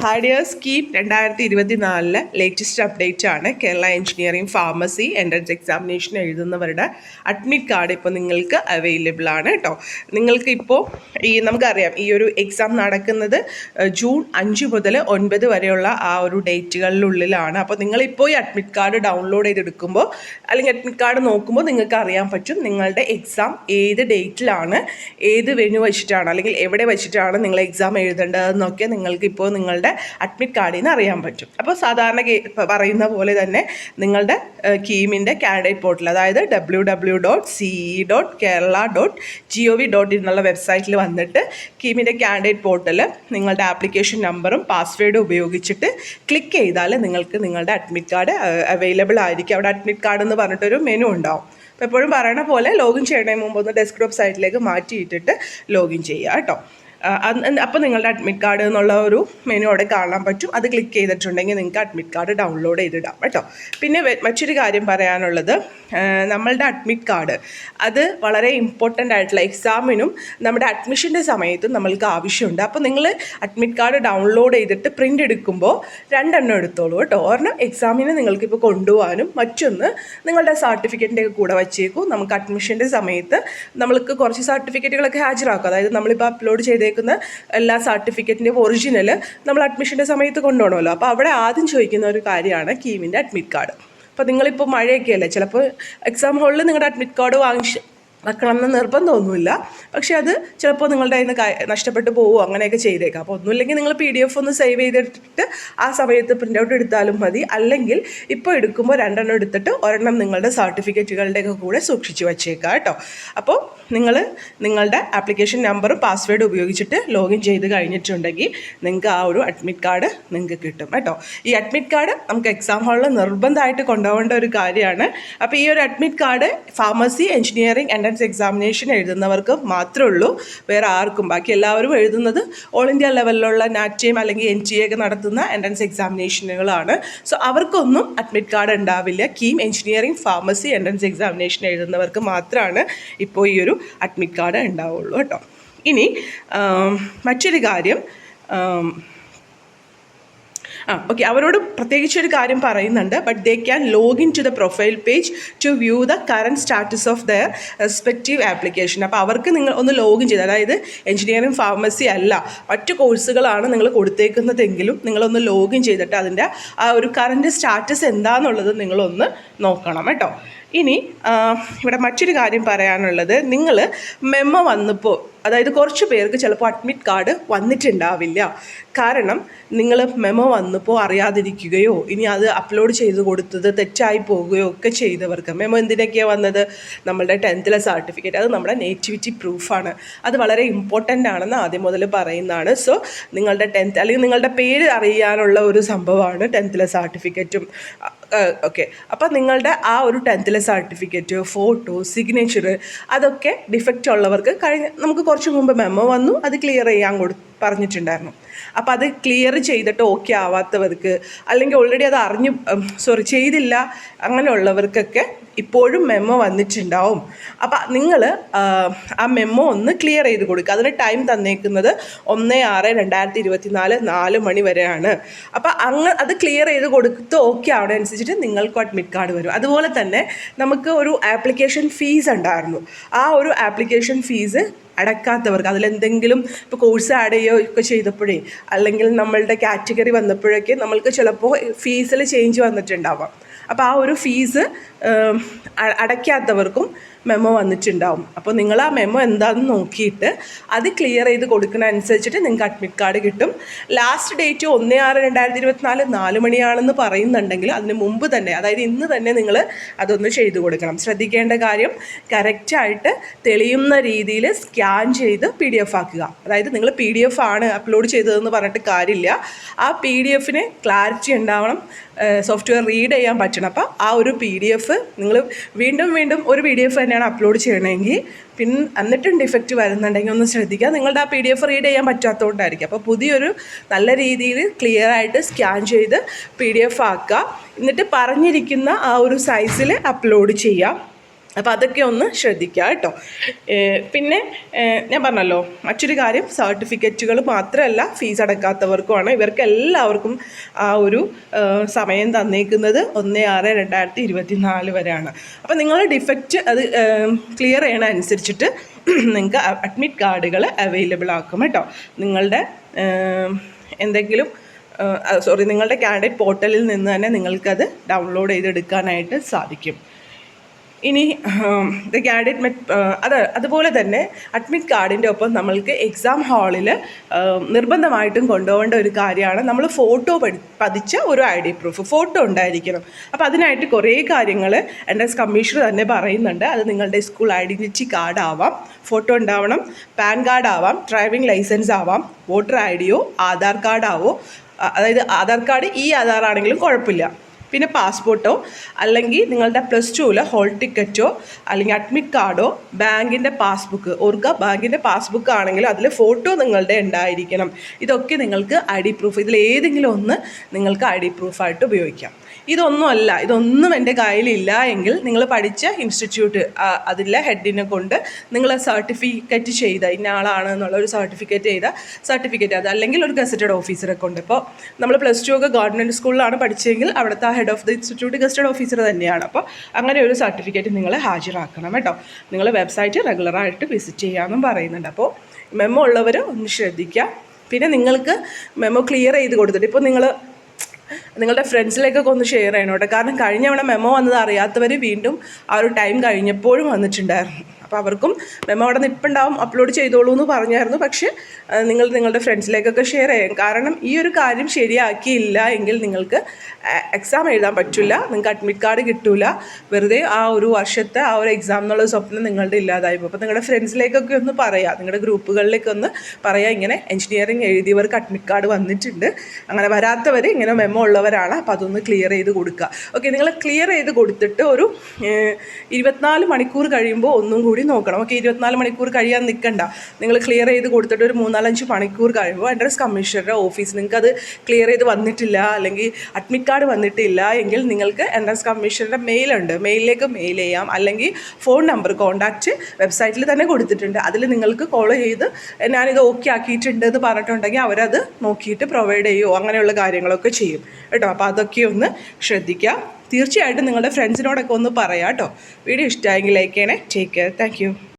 Third keep രണ്ടായിരത്തി ഇരുപത്തി നാലിലെ latest update ആണ് Kerala engineering pharmacy entrance examination എഴുതുന്നവരുടെ admit card ഇപ്പോൾ നിങ്ങൾക്ക് അവൈലബിൾ ആണ് കേട്ടോ നിങ്ങൾക്ക് ഇപ്പോൾ ഈ നമുക്കറിയാം ഈ ഒരു എക്സാം നടക്കുന്നത് ജൂൺ അഞ്ച് മുതൽ ഒൻപത് വരെയുള്ള ആ ഒരു ഡേറ്റുകളിലുള്ളിലാണ് അപ്പോൾ നിങ്ങളിപ്പോൾ ഈ അഡ്മിറ്റ് കാർഡ് ഡൗൺലോഡ് ചെയ്തെടുക്കുമ്പോൾ അല്ലെങ്കിൽ അഡ്മിറ്റ് കാർഡ് നോക്കുമ്പോൾ നിങ്ങൾക്ക് അറിയാൻ പറ്റും നിങ്ങളുടെ എക്സാം ഏത് ഡേറ്റിലാണ് ഏത് വെന്യൂ വെച്ചിട്ടാണ് അല്ലെങ്കിൽ എവിടെ വെച്ചിട്ടാണ് നിങ്ങൾ എക്സാം എഴുതേണ്ടതെന്നൊക്കെ നിങ്ങൾക്ക് ഇപ്പോൾ നിങ്ങളുടെ അഡ്മിറ്റ് കാർഡിൽ നിന്ന് അറിയാൻ പറ്റും. അപ്പോൾ സാധാരണ പറയുന്ന പോലെ തന്നെ നിങ്ങളുടെ കീമിന്റെ കാൻഡിഡേറ്റ് പോർട്ടൽ അതായത് W W dot C dot Kerala dot G O V dot എന്നുള്ള വെബ്സൈറ്റിൽ വന്നിട്ട് കീമിന്റെ കാൻഡിഡേറ്റ് പോർട്ടൽ നിങ്ങളുടെ ആപ്ലിക്കേഷൻ നമ്പറും പാസ്വേഡും ഉപയോഗിച്ചിട്ട് ക്ലിക്ക് ചെയ്താൽ നിങ്ങൾക്ക് നിങ്ങളുടെ അഡ്മിറ്റ് കാർഡ് അവൈലബിൾ ആയിരിക്കും. അവിടെ അഡ്മിറ്റ് കാർഡ് എന്ന് പറഞ്ഞിട്ടൊരു മെനു ഉണ്ടാവും. അപ്പോൾ എപ്പോഴും പറയണ പോലെ ലോഗിൻ ചെയ്യണതിന് മുമ്പ് ഒന്ന് ഡെസ്ക്ടോപ്പ് സൈറ്റിലേക്ക് മാറ്റിയിട്ടിട്ട് ലോഗിൻ ചെയ്യുക കേട്ടോ. അപ്പോൾ നിങ്ങളുടെ അഡ്മിറ്റ് കാർഡ് എന്നുള്ള ഒരു മെനു അവിടെ കാണാൻ പറ്റും. അത് ക്ലിക്ക് ചെയ്തിട്ടുണ്ടെങ്കിൽ നിങ്ങൾക്ക് അഡ്മിറ്റ് കാർഡ് ഡൗൺലോഡ് ചെയ്തിടാം കേട്ടോ. പിന്നെ മറ്റൊരു കാര്യം പറയാനുള്ളത് നമ്മളുടെ അഡ്മിറ്റ് കാർഡ് അത് വളരെ ഇമ്പോർട്ടന്റ് ആയിട്ടുള്ള എക്സാമിനും നമ്മുടെ അഡ്മിഷന്റെ സമയത്തും നമ്മൾക്ക് ആവശ്യമുണ്ട്. അപ്പോൾ നിങ്ങൾ അഡ്മിറ്റ് കാർഡ് ഡൗൺലോഡ് ചെയ്തിട്ട് പ്രിന്റ് എടുക്കുമ്പോൾ രണ്ടെണ്ണം എടുത്തോളൂ കേട്ടോ. ഒരെണ്ണം എക്സാമിന് നിങ്ങൾക്കിപ്പോൾ കൊണ്ടുപോകാനും മറ്റൊന്ന് നിങ്ങളുടെ സർട്ടിഫിക്കറ്റിന്റെ കൂടെ വച്ചേക്കും. നമുക്ക് അഡ്മിഷന്റെ സമയത്ത് നമ്മൾക്ക് കുറച്ച് സർട്ടിഫിക്കറ്റുകളൊക്കെ ഹാജരാക്കും. അതായത് നമ്മളിപ്പോൾ അപ്ലോഡ് ചെയ്തേക്കുന്ന എല്ലാ സർട്ടിഫിക്കറ്റിന്റെ ഒറിജിനൽ നമ്മൾ അഡ്മിഷന്റെ സമയത്ത് കൊണ്ടുപോകണമല്ലോ. അപ്പോൾ അവിടെ ആദ്യം ചോദിക്കുന്ന ഒരു കാര്യമാണ് കീമിന്റെ അഡ്മിറ്റ് കാർഡ് അപ്പോൾ നിങ്ങളിപ്പോൾ മഴയൊക്കെയല്ലേ? ചിലപ്പോൾ എക്സാം ഹാളിൽ നിങ്ങളുടെ അഡ്മിറ്റ് കാർഡ് വാങ്ങിച്ച് വെക്കണം നിർബന്ധം നിർബന്ധമൊന്നുമില്ല. പക്ഷേ അത് ചിലപ്പോൾ നിങ്ങളുടെ കയ്യിൽ നിന്ന് നഷ്ടപ്പെട്ടു പോകുമോ അങ്ങനെയൊക്കെ ചെയ്തേക്കാം. അപ്പോൾ ഒന്നുമില്ലെങ്കിൽ നിങ്ങൾ പി ഡി എഫ് ഒന്ന് സേവ് ചെയ്തിട്ട് ആ സമയത്ത് പ്രിന്റ് ഔട്ട് എടുത്താലും മതി. അല്ലെങ്കിൽ ഇപ്പോൾ എടുക്കുമ്പോൾ രണ്ടെണ്ണം എടുത്തിട്ട് ഒരെണ്ണം നിങ്ങളുടെ സർട്ടിഫിക്കറ്റുകളുടെയൊക്കെ കൂടെ സൂക്ഷിച്ച് വച്ചേക്കാം കേട്ടോ. അപ്പോൾ നിങ്ങൾ നിങ്ങളുടെ ആപ്ലിക്കേഷൻ നമ്പറും പാസ്വേഡും ഉപയോഗിച്ചിട്ട് ലോഗിൻ ചെയ്ത് കഴിഞ്ഞിട്ടുണ്ടെങ്കിൽ നിങ്ങൾക്ക് ആ ഒരു അഡ്മിറ്റ് കാർഡ് നിങ്ങൾക്ക് കിട്ടും കേട്ടോ. ഈ അഡ്മിറ്റ് കാർഡ് നമുക്ക് എക്സാം ഹാളിൽ നിർബന്ധമായിട്ട് കൊണ്ടുപോകേണ്ട ഒരു കാര്യമാണ്. അപ്പോൾ ഈ ഒരു admit card pharmacy engineering entrance examination എഴുതുന്നവർക്ക് മാത്രമേ ഉള്ളൂ. വേറെ ആർക്കും. ബാക്കി എല്ലാവരും എഴുതുന്നത് ഓൾ ഇന്ത്യ ലെവലിലുള്ള നാറ്റയും അല്ലെങ്കിൽ എൻ ടി ഒക്കെ നടത്തുന്ന എൻട്രൻസ് എക്സാമിനേഷനുകളാണ് സോ അവർക്കൊന്നും അഡ്മിറ്റ് കാർഡ് ഉണ്ടാവില്ല. KEAM engineering pharmacy entrance examination എഴുതുന്നവർക്ക് മാത്രമാണ് ഇപ്പോൾ ഈ ഒരു അഡ്മിറ്റ് കാർഡ് ഉണ്ടാവുള്ളൂ കേട്ടോ. ഇനി മറ്റൊരു കാര്യം ആം, ഓക്കെ അവരോട് പ്രത്യേകിച്ച് ഒരു കാര്യം പറയുന്നുണ്ട് but they can login to the profile page to view the current status of their respective application അപ്പോൾ അവർക്ക് നിങ്ങൾ ഒന്ന് ലോഗിൻ ചെയ്ത് അതായത് എഞ്ചിനീയറിംഗ് ഫാർമസി അല്ല മറ്റു കോഴ്സുകളാണ് നിങ്ങൾ കൊടുത്തേക്കുന്നതെങ്കിലും നിങ്ങളൊന്ന് ലോഗിൻ ചെയ്തിട്ട് അതിന്റെ ആ ഒരു കറന്റ് സ്റ്റാറ്റസ് എന്താണെന്നുള്ളത് നിങ്ങളൊന്ന് നോക്കണം കേട്ടോ. ഇനി ഇവിടെ മറ്റൊരു കാര്യം പറയാനുള്ളത്. നിങ്ങൾ മെമ്മ വന്നപ്പോൾ അതായത് കുറച്ച് പേർക്ക് ചിലപ്പോൾ അഡ്മിറ്റ് കാർഡ് വന്നിട്ടുണ്ടാവില്ല. കാരണം നിങ്ങൾ മെമ്മോ വന്നപ്പോൾ അറിയാതിരിക്കുകയോ ഇനി അത് അപ്ലോഡ് ചെയ്ത് കൊടുത്തത് തെറ്റായി പോകുകയോ ഒക്കെ ചെയ്തവർക്ക്. മെമ്മോ എന്തിനൊക്കെയാണ് വന്നത്? നമ്മളുടെ ടെൻത്തിലെ സർട്ടിഫിക്കറ്റ് അത് നമ്മുടെ നേറ്റിവിറ്റി പ്രൂഫാണ് അത് വളരെ ഇമ്പോർട്ടന്റ് ആണെന്ന് ആദ്യം മുതൽ പറയുന്നതാണ്. സോ നിങ്ങളുടെ ടെൻത്ത് അല്ലെങ്കിൽ നിങ്ങളുടെ പേര് അറിയാനുള്ള ഒരു സംഭവമാണ് ടെൻത്തിലെ സർട്ടിഫിക്കറ്റും ഓക്കെ അപ്പം നിങ്ങളുടെ ആ ഒരു ടെൻത്തിലെ സർട്ടിഫിക്കറ്റ് ഫോട്ടോ സിഗ്നേച്ചർ അതൊക്കെ ഡിഫക്റ്റ് ഉള്ളവർക്ക് കഴിഞ്ഞ നമുക്ക് കുറച്ച് മുമ്പ് മെമ്മോ വന്നു അത് ക്ലിയർ ചെയ്യാൻ കൊടു പറഞ്ഞിട്ടുണ്ടായിരുന്നു. അപ്പോൾ അത് ക്ലിയർ ചെയ്തിട്ട് ഓക്കെ ആവാത്തവർക്ക് അല്ലെങ്കിൽ ഓൾറെഡി അത് അറിഞ്ഞു സോറി ചെയ്തില്ല അങ്ങനെയുള്ളവർക്കൊക്കെ ഇപ്പോഴും മെമ്മോ വന്നിട്ടുണ്ടാവും. അപ്പം നിങ്ങൾ ആ മെമ്മോ ഒന്ന് ക്ലിയർ ചെയ്ത് കൊടുക്കുക അതിന് ടൈം തന്നേക്കുന്നത് ഒന്ന് ആറ് രണ്ടായിരത്തി ഇരുപത്തി നാല് നാല് മണി വരെയാണ്. അപ്പം അങ്ങ് അത് ക്ലിയർ ചെയ്ത് കൊടുത്ത് ഓക്കെ ആവണ അനുസരിച്ചിട്ട് നിങ്ങൾക്ക് അഡ്മിറ്റ് കാർഡ് വരും. അതുപോലെ തന്നെ നമുക്ക് ഒരു ആപ്ലിക്കേഷൻ ഫീസ് ഉണ്ടായിരുന്നു. ആ ഒരു ആപ്ലിക്കേഷൻ ഫീസ് അടക്കാത്തവർക്ക് അതിലെന്തെങ്കിലും ഇപ്പോൾ കോഴ്സ് ആഡ് ചെയ്യുകയോ ഒക്കെ ചെയ്തപ്പോഴേ അല്ലെങ്കിൽ നമ്മളുടെ കാറ്റഗറി വന്നപ്പോഴൊക്കെ നമ്മൾക്ക് ചിലപ്പോൾ ഫീസിൽ ചേഞ്ച് വന്നിട്ടുണ്ടാവാം. അപ്പോൾ ആ ഒരു ഫീസ് അടയ്ക്കാത്തവർക്കും മെമ്മോ വന്നിട്ടുണ്ടാവും. അപ്പോൾ നിങ്ങൾ ആ മെമ്മോ എന്താണെന്ന് നോക്കിയിട്ട് അത് ക്ലിയർ ചെയ്ത് കൊടുക്കുന്ന അനുസരിച്ചിട്ട് നിങ്ങൾക്ക് അഡ്മിറ്റ് കാർഡ് കിട്ടും. ലാസ്റ്റ് ഡേറ്റ് ഒന്ന് ആറ് രണ്ടായിരത്തി ഇരുപത്തിനാല് നാല് മണിയാണെന്ന് പറയുന്നുണ്ടെങ്കിൽ അതിന് മുമ്പ് തന്നെ അതായത് ഇന്ന് തന്നെ നിങ്ങൾ അതൊന്ന് ചെയ്തു കൊടുക്കണം. ശ്രദ്ധിക്കേണ്ട കാര്യം കറക്റ്റായിട്ട് തെളിയുന്ന രീതിയിൽ സ്കാൻ ചെയ്ത് പി ഡി എഫ് ആക്കുക. അതായത് നിങ്ങൾ പി ഡി എഫ് ആണ് അപ്ലോഡ് ചെയ്തതെന്ന് പറഞ്ഞിട്ട് കാര്യമില്ല. ആ പി ഡി എഫിന് ക്ലാരിറ്റി ഉണ്ടാവണം. സോഫ്റ്റ്വെയർ റീഡ് ചെയ്യാൻ പറ്റണം. അപ്പോൾ ആ ഒരു പി ഡി എഫ് നിങ്ങൾ വീണ്ടും വീണ്ടും ഒരു പി ഡി എഫ് തന്നെയാണ് അപ്ലോഡ് ചെയ്യണമെങ്കിൽ പിന്നെ എന്നിട്ടും ഡിഫക്റ്റ് വരുന്നുണ്ടെങ്കിൽ ഒന്ന് ശ്രദ്ധിക്കുക. നിങ്ങളുടെ ആ പി ഡി എഫ് റീഡ് ചെയ്യാൻ പറ്റാത്തതുകൊണ്ടായിരിക്കും. അപ്പോൾ പുതിയൊരു നല്ല രീതിയിൽ ക്ലിയർ ആയിട്ട് സ്കാൻ ചെയ്ത് പി ഡി എഫ് ആക്കുക. എന്നിട്ട് പറഞ്ഞിരിക്കുന്ന ആ ഒരു സൈസിൽ അപ്ലോഡ് ചെയ്യാം. അപ്പോൾ അതൊക്കെ ഒന്ന് ശ്രദ്ധിക്കുക കേട്ടോ. പിന്നെ ഞാൻ പറഞ്ഞല്ലോ മറ്റൊരു കാര്യം സർട്ടിഫിക്കറ്റുകൾ മാത്രമല്ല ഫീസ് അടക്കാത്തവർക്കുമാണ്. ഇവർക്ക് എല്ലാവർക്കും ആ ഒരു സമയം തന്നേക്കുന്നത് ഒന്ന് ആറ് രണ്ടായിരത്തി ഇരുപത്തി നാല് വരെയാണ്. അപ്പോൾ നിങ്ങൾ ഡിഫക്റ്റ് അത് ക്ലിയർ ചെയ്യണ അനുസരിച്ചിട്ട് നിങ്ങൾക്ക് അഡ്മിറ്റ് കാർഡുകൾ അവൈലബിൾ ആക്കും കേട്ടോ. നിങ്ങളുടെ എന്തെങ്കിലും സോറി നിങ്ങളുടെ കാൻഡിഡേറ്റ് പോർട്ടലിൽ നിന്ന് തന്നെ നിങ്ങൾക്കത് ഡൗൺലോഡ് ചെയ്തെടുക്കാനായിട്ട് സാധിക്കും. ഇനി ദ കാൻഡിഡേറ്റ് മെറ്റ് അത് അതുപോലെ തന്നെ അഡ്മിറ്റ് കാർഡിന്റെ ഒപ്പം നമ്മൾക്ക് എക്സാം ഹാളിൽ നിർബന്ധമായിട്ടും കൊണ്ടുപോകേണ്ട ഒരു കാര്യമാണ് നമ്മൾ ഫോട്ടോ പതിച്ച ഒരു ഐ ഡി പ്രൂഫ് ഫോട്ടോ ഉണ്ടായിരിക്കണം. അപ്പോൾ അതിനായിട്ട് കുറേ കാര്യങ്ങൾ എന്റെ കമ്മീഷണർ തന്നെ പറയുന്നുണ്ട്. അത് നിങ്ങളുടെ സ്കൂൾ ഐഡന്റിറ്റി കാർഡ് ആവാം ഫോട്ടോ ഉണ്ടാവണം പാൻ കാർഡ് ആവാം ഡ്രൈവിംഗ് ലൈസൻസ് ആവാം വോട്ടർ ഐ ഡിയോ ആധാർ കാർഡാവോ അതായത് ആധാർ കാർഡ് ഈ ആധാർ ആണെങ്കിലും കുഴപ്പമില്ല. പിന്നെ പാസ്പോർട്ടോ അല്ലെങ്കിൽ നിങ്ങളുടെ പ്ലസ് ടുവിലെ ഹോൾ ടിക്കറ്റോ അല്ലെങ്കിൽ അഡ്മിറ്റ് കാർഡോ ബാങ്കിന്റെ പാസ്ബുക്ക് ഓർക്കുക ബാങ്കിന്റെ പാസ്ബുക്ക് ആണെങ്കിലും അതിൽ ഫോട്ടോ നിങ്ങളുടെ ഉണ്ടായിരിക്കണം. ഇതൊക്കെ നിങ്ങൾക്ക് ഐ ഡി പ്രൂഫ് ഇതിൽ ഏതെങ്കിലും ഒന്ന് നിങ്ങൾക്ക് ഐ ഡി പ്രൂഫായിട്ട് ഉപയോഗിക്കാം. ഇതൊന്നുമല്ല ഇതൊന്നും എന്റെ കയ്യിലില്ല എങ്കിൽ നിങ്ങൾ പഠിച്ച ഇൻസ്റ്റിറ്റ്യൂട്ട് അതിലെ ഹെഡിനെ കൊണ്ട് നിങ്ങൾ സർട്ടിഫിക്കറ്റ് ചെയ്ത ഇന്ന ആളാണ് എന്നുള്ള ഒരു സർട്ടിഫിക്കറ്റ് ചെയ്ത സർട്ടിഫിക്കറ്റ് അത് അല്ലെങ്കിൽ ഒരു ഗസറ്റഡ് ഓഫീസറെ കൊണ്ട്. ഇപ്പോൾ നമ്മൾ പ്ലസ് ടു ഒക്കെ ഗവൺമെന്റ് സ്കൂളിലാണ് പഠിച്ചെങ്കിൽ അവിടുത്തെ ആ head of the institute gazetted officer തന്നെയാണ്. അപ്പോൾ അങ്ങനെ ഒരു സർട്ടിഫിക്കറ്റ് നിങ്ങൾ ഹാജരാക്കണം കേട്ടോ. നിങ്ങൾ വെബ്സൈറ്റ് റെഗുലറായിട്ട് വിസിറ്റ് ചെയ്യാമെന്നും പറയുന്നുണ്ട്. അപ്പോൾ മെമ്മോ ഉള്ളവർ ഒന്ന് ശ്രദ്ധിക്കുക പിന്നെ നിങ്ങൾക്ക് മെമ്മോ ക്ലിയർ ചെയ്ത് കൊടുത്തിട്ട് ഇപ്പോൾ നിങ്ങൾ നിങ്ങളുടെ ഫ്രണ്ട്സിലേക്കൊക്കെ ഒന്ന് ഷെയർ ചെയ്യണം കേട്ടോ. കാരണം കഴിഞ്ഞ തവണ മെമ്മോ വന്നത് അറിയാത്തവർ വീണ്ടും ആ ഒരു ടൈം കഴിഞ്ഞപ്പോഴും വന്നിട്ടുണ്ടായിരുന്നു. അപ്പോൾ അവർക്കും മെമ്മോ അവിടെ നിൽപ്പുണ്ടാവും അപ്ലോഡ് ചെയ്തോളൂ എന്ന് പറഞ്ഞായിരുന്നു. പക്ഷേ നിങ്ങൾ നിങ്ങളുടെ ഫ്രണ്ട്സിലേക്കൊക്കെ ഷെയർ ചെയ്യാം. കാരണം ഈ ഒരു കാര്യം ശരിയാക്കിയില്ല എങ്കിൽ നിങ്ങൾക്ക് എക്സാം എഴുതാൻ പറ്റില്ല നിങ്ങൾക്ക് അഡ്മിറ്റ് കാർഡ് കിട്ടില്ല വെറുതെ ആ ഒരു വർഷത്തെ ആ ഒരു എക്സാം എന്നുള്ള സ്വപ്നം നിങ്ങളുടെ ഇല്ലാതായി പോകും അപ്പോൾ നിങ്ങളുടെ ഫ്രണ്ട്സിലേക്കൊക്കെ ഒന്ന് പറയാം. നിങ്ങളുടെ ഗ്രൂപ്പുകളിലേക്ക് ഒന്ന് പറയാം. ഇങ്ങനെ എഞ്ചിനീയറിംഗ് എഴുതിയവർക്ക് അഡ്മിറ്റ് കാർഡ് വന്നിട്ടുണ്ട്. അങ്ങനെ വരാത്തവർ ഇങ്ങനെ മെമ്മോ ഉള്ളവരാണ്. അപ്പോൾ അതൊന്ന് ക്ലിയർ ചെയ്ത് കൊടുക്കുക. ഓക്കെ നിങ്ങൾ ക്ലിയർ ചെയ്ത് കൊടുത്തിട്ട് ഒരു ഇരുപത്തിനാല് മണിക്കൂർ കഴിയുമ്പോൾ ഒന്നും കൂടി നോക്കണം. ഓക്കെ ഇരുപത്തിനാല് മണിക്കൂർ കഴിയാൻ നിൽക്കണ്ട. നിങ്ങൾ ക്ലിയർ ചെയ്ത് കൊടുത്തിട്ട് ഒരു മൂന്നാലഞ്ച് മണിക്കൂർ കഴിയുമ്പോൾ അഡ്രസ് കമ്മീഷണറുടെ ഓഫീസ് നിങ്ങൾക്ക് അത് ക്ലിയർ ചെയ്ത് വന്നിട്ടില്ല അല്ലെങ്കിൽ അഡ്മിറ്റ് കാർഡ് വന്നിട്ടില്ല എങ്കിൽ നിങ്ങൾക്ക് എൻട്രൻസ് കമ്മീഷണറുടെ മെയിലുണ്ട് മെയിലിലേക്ക് മെയിൽ ചെയ്യാം. അല്ലെങ്കിൽ ഫോൺ നമ്പർ കോൺടാക്റ്റ് വെബ്സൈറ്റിൽ തന്നെ കൊടുത്തിട്ടുണ്ട്. അതിൽ നിങ്ങൾക്ക് കോൾ ചെയ്ത് ഞാനിത് ഓക്കെ ആക്കിയിട്ടുണ്ട് എന്ന് പറഞ്ഞിട്ടുണ്ടെങ്കിൽ അവരത് നോക്കിയിട്ട് പ്രൊവൈഡ് ചെയ്യുമോ അങ്ങനെയുള്ള കാര്യങ്ങളൊക്കെ ചെയ്യും. കേട്ടോ. അപ്പോൾ അതൊക്കെ ഒന്ന് ശ്രദ്ധിക്കുക. തീർച്ചയായിട്ടും നിങ്ങളുടെ ഫ്രണ്ട്സിനോടൊക്കെ ഒന്ന് പറയാം കേട്ടോ. വീഡിയോ ഇഷ്ടമായെങ്കിൽ ലൈക്ക് ചെയ്യണേ. Take care thank